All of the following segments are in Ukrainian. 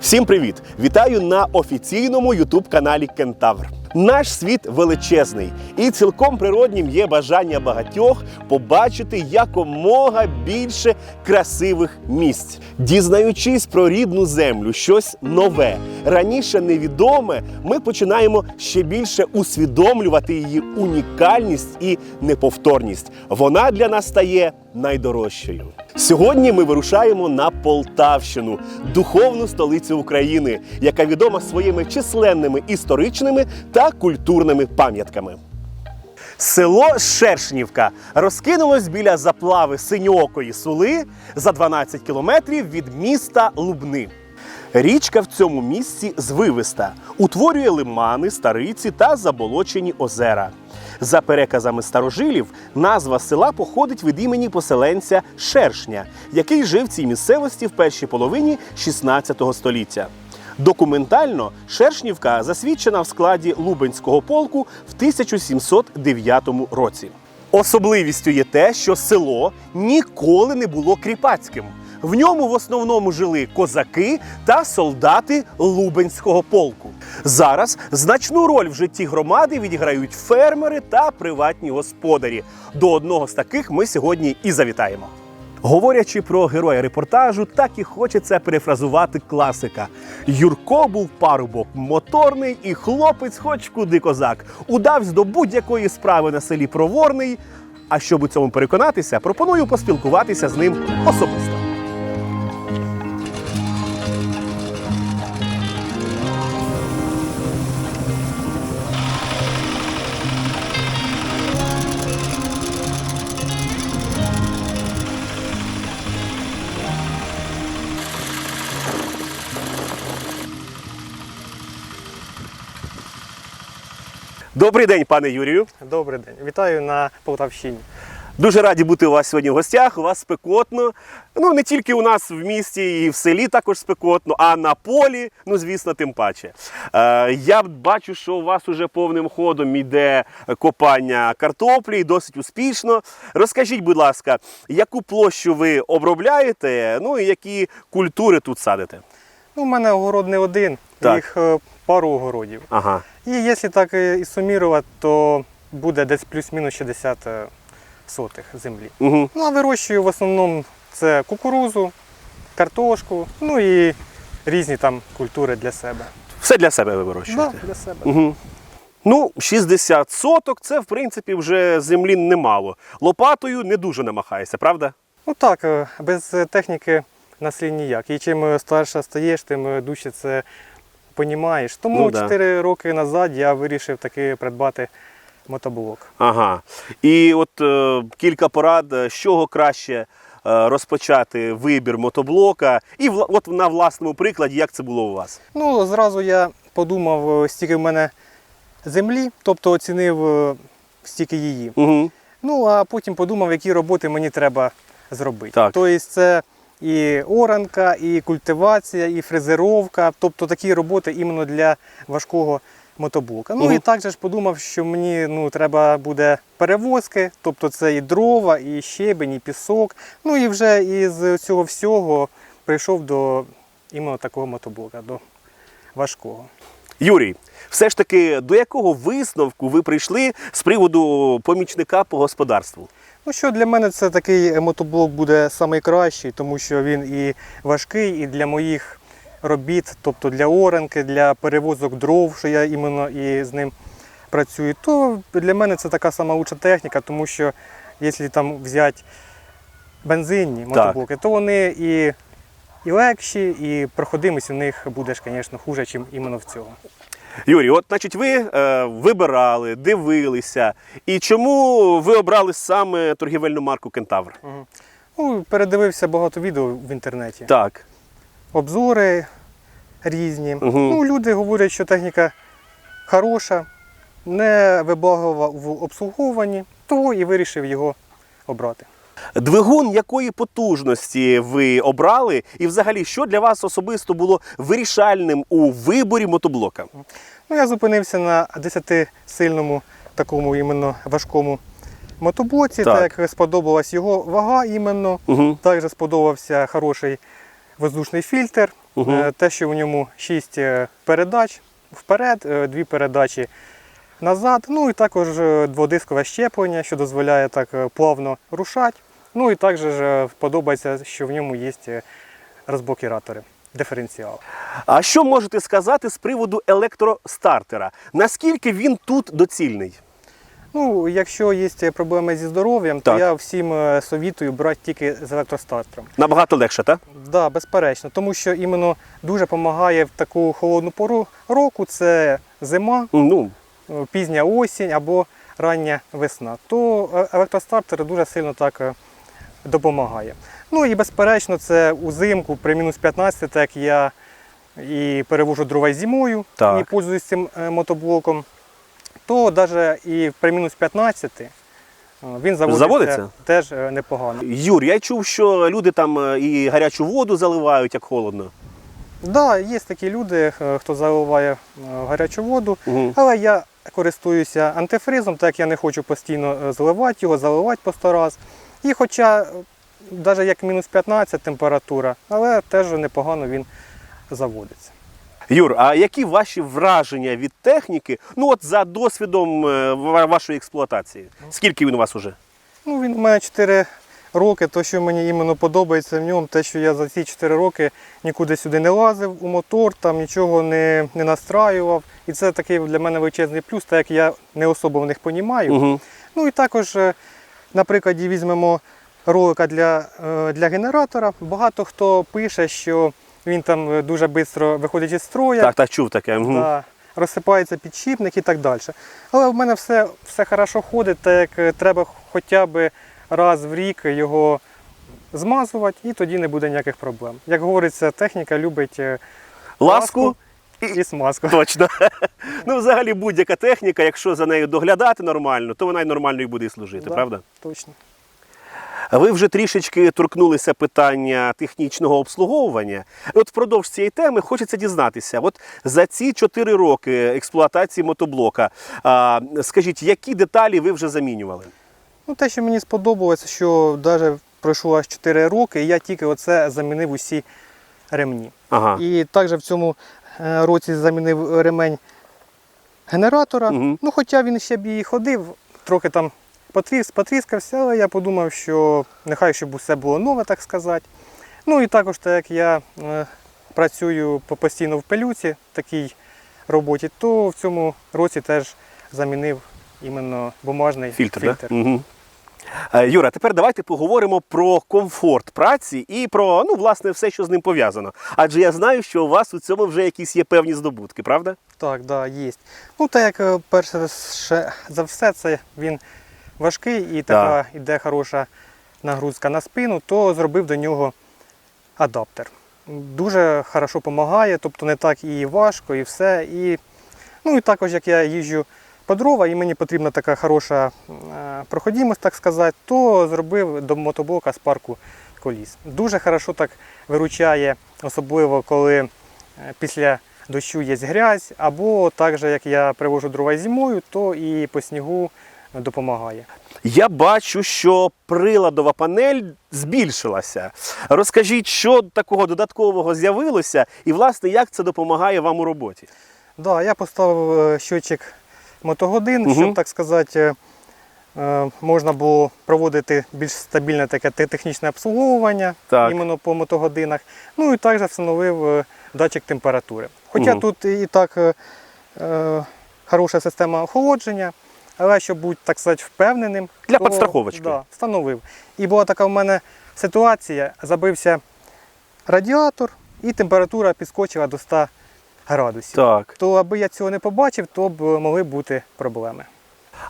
Всім привіт! Вітаю на офіційному ютуб-каналі Кентавр. Наш світ величезний, і цілком природнім є бажання багатьох побачити якомога більше красивих місць, дізнаючись про рідну землю, щось нове, раніше невідоме, ми починаємо ще більше усвідомлювати її унікальність і неповторність. Вона для нас стає найдорожчою. Сьогодні ми вирушаємо на Полтавщину, духовну столицю України, яка відома своїми численними історичними та культурними пам'ятками. Село Шершнівка розкинулось біля заплави синьоокої сули за 12 кілометрів від міста Лубни. Річка в цьому місці звивиста, утворює лимани, стариці та заболочені озера. За переказами старожилів, назва села походить від імені поселенця Шершня, який жив в цій місцевості в першій половині 16 століття. Документально Шершнівка засвідчена в складі Лубенського полку в 1709 році. Особливістю є те, що село ніколи не було кріпацьким. В ньому в основному жили козаки та солдати Лубенського полку. Зараз значну роль в житті громади відіграють фермери та приватні господарі. До одного з таких ми сьогодні і завітаємо. Говорячи про героя репортажу, так і хочеться перефразувати класика. Юрко був парубок моторний і хлопець, хоч куди козак, удавсь до будь-якої справи на селі проворний. А щоб у цьому переконатися, пропоную поспілкуватися з ним особисто. Добрий день, пане Юрію. Добрий день. Вітаю на Полтавщині. Дуже раді бути у вас сьогодні в гостях. У вас спекотно. Ну не тільки у нас в місті і в селі також спекотно, а на полі, ну звісно, тим паче. Е, я бачу, що у вас уже повним ходом йде копання картоплі, досить успішно. Розкажіть, будь ласка, яку площу ви обробляєте, ну і які культури тут садите? Ну, у мене огород не один, Так. їх е, пару огородів. Ага. І якщо так е, і сумірувати, то буде десь плюс-мінус 60 е, сотих землі. Угу. Ну, а вирощую в основному це кукурузу, картошку, ну і різні там культури для себе. Все для себе ви Да, вирощуєте? для себе. Угу. Ну, 60 соток це, в принципі, вже землі немало. Лопатою не дуже намахаєшся, правда? Ну так, без техніки на селі ніяк. І чим старше стаєш, тим дужче це понімаєш. Тому Ну да. 4 роки назад я вирішив таки придбати мотоблок. Ага. І от е, кілька порад, е, з чого краще е, розпочати вибір мотоблока, і от на власному прикладі, як це було у вас. Ну, зразу я подумав, е, стільки в мене землі, тобто оцінив стільки її. Угу. Ну, а потім подумав, які роботи мені треба зробити. Так. Тобто це і оранка, і культивація, і фрезеровка, тобто такі роботи іменно для важкого мотоблока. Ну Мгм. і також подумав, що мені ну, треба буде перевозки, тобто це і дрова, і щебень, і пісок. Ну і вже із цього всього прийшов до іменно такого мотоблока, до важкого. Юрій, все ж таки, до якого висновку ви прийшли з приводу помічника по господарству? Ну що для мене це такий мотоблок буде найкращий, тому що він і важкий, і для моїх робіт, тобто для оранки, для перевозок дров, що я іменно і з ним працюю, то для мене це така сама лучша техніка, тому що якщо там взяти бензинні мотоблоки, то вони і, і легші, і проходимість у них буде, звісно, хуже, ніж іменно в цього. Юрій, от значить, ви е, вибирали, дивилися. І чому ви обрали саме торгівельну марку Кентавр? Ну, передивився багато відео в інтернеті. Так. обзори різні. Мгм. Ну, люди говорять, що техніка хороша, не вибаглива в обслуговуванні, того і вирішив його обрати. Двигун якої потужності ви обрали, і взагалі, що для вас особисто було вирішальним у виборі мотоблока? Ну, я зупинився на 10-сильному такому іменно важкому мотоблоці, Так. так сподобалась його вага іменно. Угу. Також сподобався хороший воздушний фільтр. Угу. Е, Те, що в ньому 6 передач вперед, е, дві передачі назад. Ну і також е, дводискове щеплення, що дозволяє так е, плавно рушати. Ну і також е, подобається, що в ньому є е, розблокіратори, диференціал. А що можете сказати з приводу електростартера? Наскільки він тут доцільний? Ну, якщо є проблеми зі здоров'ям, то я всім е, совітую брати тільки з електростартером. Набагато легше, так? Да, безперечно, тому що іменно дуже допомагає в таку холодну пору року, це зима, Ну, е, пізня осінь або рання весна. То е, електростартер дуже сильно так е, допомагає. Ну і безперечно, це узимку при мінус 15, так я і перевожу дрова зимою Так. і пользуюсь цим е, мотоблоком, то навіть і при мінус 15 е, він заводиться, Заводиться? теж е, непогано. Юр, я чув, що люди там і гарячу воду заливають, як холодно. Так, да, є такі люди, хто заливає гарячу воду, Угу. але я користуюся антифризом, так як я не хочу постійно заливати його, заливати по 100 раз. І хоча навіть як мінус 15 температура, але теж непогано він заводиться. Юр, а які ваші враження від техніки? Ну от за досвідом е, вашої експлуатації? Скільки він у вас уже? Ну, він у мене 4 роки, то, що мені іменно подобається в ньому, те, що я за ці 4 роки нікуди сюди не лазив у мотор, там нічого не, не настраював. І це такий для мене величезний плюс, так як я не особо в них понімаю. Угу. Ну і також, на прикладі візьмемо ролика для, е, для генератора. Багато хто пише, що він там е, дуже швидко виходить із строя, Так, так, чув таке. Да, розсипається підшипник і так далі. Але в мене все, все хорошо ходить, так як е, треба хоча б раз в рік його змазувати, і тоді не буде ніяких проблем. Як говориться, техніка любить е, Ласку. І смазку. Точно. ну, взагалі, будь-яка техніка, якщо за нею доглядати нормально, то вона й нормально і буде і служити, Да. правда? Точно. Ви вже трішечки торкнулися питання технічного обслуговування. От впродовж цієї теми хочеться дізнатися. От за ці 4 роки експлуатації мотоблока, а, скажіть, які деталі ви вже замінювали? Ну, те, що мені сподобалося, що навіть пройшло аж 4 роки, і я тільки оце замінив усі ремні. Ага. І також в цьому році замінив ремень генератора. Мгм. Ну, хоча він ще б і ходив, трохи там потріс, потріскався, але я подумав, що нехай щоб усе було нове, так сказати. Ну і також, так як я е, працюю постійно в пилюці, такій роботі, то в цьому році теж замінив іменно бумажний Фільтр, фільтр. Да? Угу. Юра, тепер давайте поговоримо про комфорт праці і про ну, власне, все, що з ним пов'язано. Адже я знаю, що у вас у цьому вже якісь є певні здобутки, правда? Так, да, є. Ну, так як е, перше за все, це він важкий і така йде хороша нагрузка на спину, то зробив до нього адаптер. Дуже хорошо допомагає, тобто не так і важко, і все. І, ну і також, як я їжджу по дрова, і мені потрібна така хороша е, проходимость, так сказати, то зробив до мотоблока з парку коліс. Дуже хорошо так виручає, особливо коли е, після дощу є грязь, або так же, як я привожу дрова зимою, то і по снігу допомагає. Я бачу, що приладова панель збільшилася. Розкажіть, що такого додаткового з'явилося, і власне як це допомагає вам у роботі? Да, я поставив е, щотчик мотогодин, Мгм. щоб так сказати, е, е, можна було проводити більш стабільне таке технічне обслуговування Так. іменно по мотогодинах. Ну і також встановив е, датчик температури. Хоча Мгм. тут і так хороша система охолодження, але щоб бути, так сказати, впевненим. Для то. Да, встановив. І була така в мене ситуація, забився радіатор і температура підскочила до 100 градусів Так. то аби я цього не побачив, то б могли бути проблеми.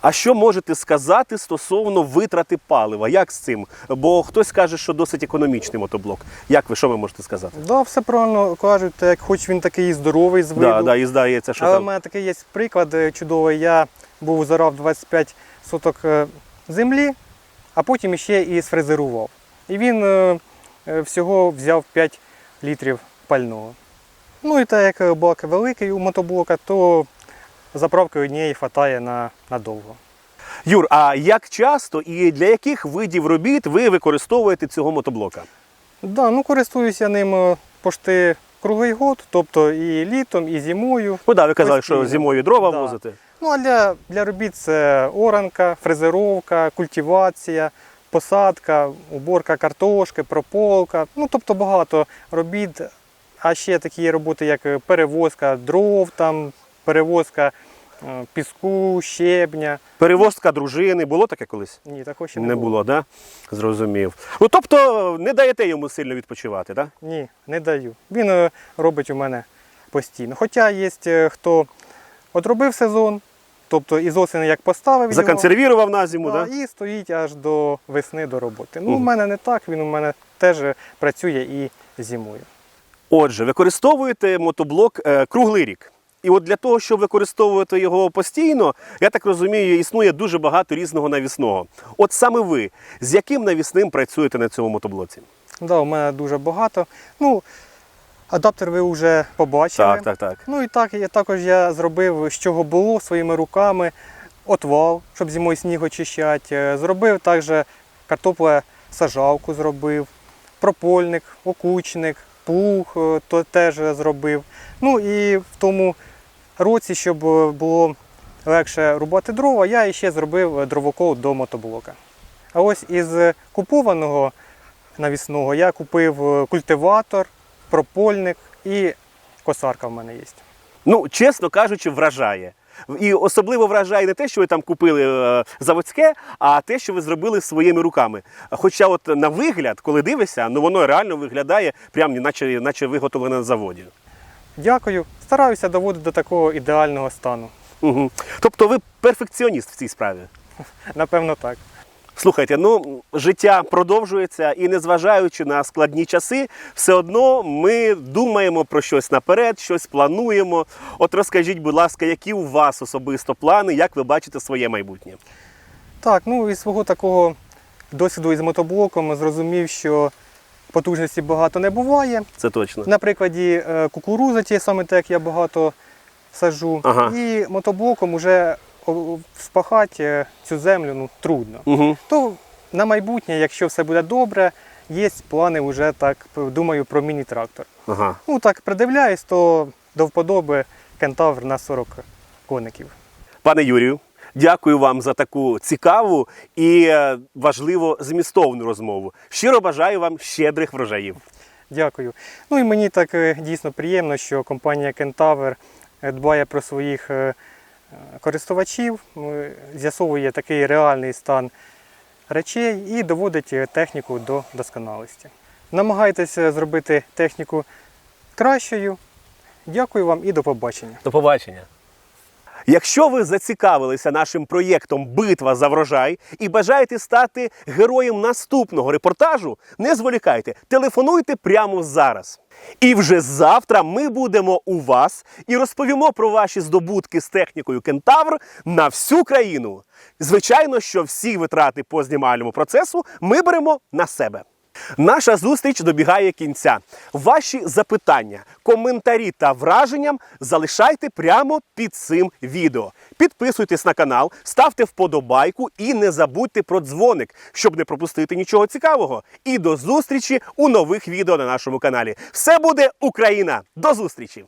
А що можете сказати стосовно витрати палива? Як з цим? Бо хтось каже, що досить економічний мотоблок. Як ви що ви можете сказати? Да, все правильно кажуть, як хоч він такий здоровий з виду. Да, да, і здається, що але в там. мене такий є приклад е, чудовий. Я був зарав 25 соток е, землі, а потім ще і сфрезерував. І він е, всього взяв 5 літрів пального. Ну і так як бак великий у мотоблока, то заправки однієї вистачає на, надовго. Юр, а як часто і для яких видів робіт ви використовуєте цього мотоблока? Да, ну користуюся ним е, пошти круглий год, тобто і літом, і зимою. Ну да, ви казали, що зимою дрова Да. возите. Ну а для, для робіт це оранка, фрезеровка, культивація, посадка, уборка картошки, прополка. Ну тобто багато робіт. А ще такі роботи, як перевозка дров, там, перевозка е, піску, щебня. Перевозка дружини, було таке колись? Ні, такого ще Не, не, було, да? Зрозумів. Ну тобто не даєте йому сильно відпочивати, так? Ні, не даю. Він е, робить у мене постійно. Хоча є е, хто отробив сезон, тобто із осені як поставив. його, Законсервірував на зиму, Да, так? І стоїть аж до весни до роботи. Ну, у Мгм. мене не так, він у мене теж працює і зимою. Отже, використовуєте мотоблок е, круглий рік. І от для того, щоб використовувати його постійно, я так розумію, існує дуже багато різного навісного. От саме ви з яким навісним працюєте на цьому мотоблоці? Да, у мене дуже багато. Ну, адаптер ви вже побачили. Так, так, так. Ну і так, я також я зробив, з чого було своїми руками, отвал, щоб зимою сніг очищати. Е, Зробив також картопле сажалку зробив, пропольник, окучник, плуг е, то теж зробив. Ну і в тому році, щоб е, було легше рубати дрова, я ще зробив дровокол до мотоблока. А ось із купованого навісного я купив е, культиватор, пропольник і косарка в мене є. Ну, чесно кажучи, вражає. І особливо вражає не те, що ви там купили е, заводське, а те, що ви зробили своїми руками. Хоча, от на вигляд, коли дивишся, ну воно реально виглядає, прям наче, наче виготовлене на заводі. Дякую. Стараюся доводити до такого ідеального стану. Угу. Тобто ви перфекціоніст в цій справі. Напевно, так. Слухайте, ну життя продовжується, і незважаючи на складні часи, все одно ми думаємо про щось наперед, щось плануємо. От розкажіть, будь ласка, які у вас особисто плани, як ви бачите своє майбутнє? Так, ну із свого такого досвіду із мотоблоком зрозумів, що потужності багато не буває. Це точно. На прикладі е, кукурузи, ті саме так, як я багато саджу. Ага. І мотоблоком вже спахати цю землю ну, трудно. Угу. То на майбутнє, якщо все буде добре, є плани вже так, думаю, про міні-трактор. Ага. Ну так придивляюсь, то до вподоби кентавр на 40 коників. Пане Юрію, дякую вам за таку цікаву і е, важливо змістовну розмову. Щиро бажаю вам щедрих врожаїв. Дякую. Ну і мені так е, дійсно приємно, що компанія Кентавр е, дбає про своїх користувачів, е, з'ясовує такий реальний стан речей і доводить е, техніку до досконалості. Намагайтеся зробити техніку кращою. Дякую вам і до побачення. До побачення. Якщо ви зацікавилися нашим проєктом Битва за врожай і бажаєте стати героєм наступного репортажу, не зволікайте, телефонуйте прямо зараз. І вже завтра ми будемо у вас і розповімо про ваші здобутки з технікою Кентавр на всю країну. Звичайно, що всі витрати по знімальному процесу ми беремо на себе. Наша зустріч добігає кінця. Ваші запитання, коментарі та враження залишайте прямо під цим відео. Підписуйтесь на канал, ставте вподобайку і не забудьте про дзвоник, щоб не пропустити нічого цікавого. І до зустрічі у нових відео на нашому каналі. Все буде Україна! До зустрічі!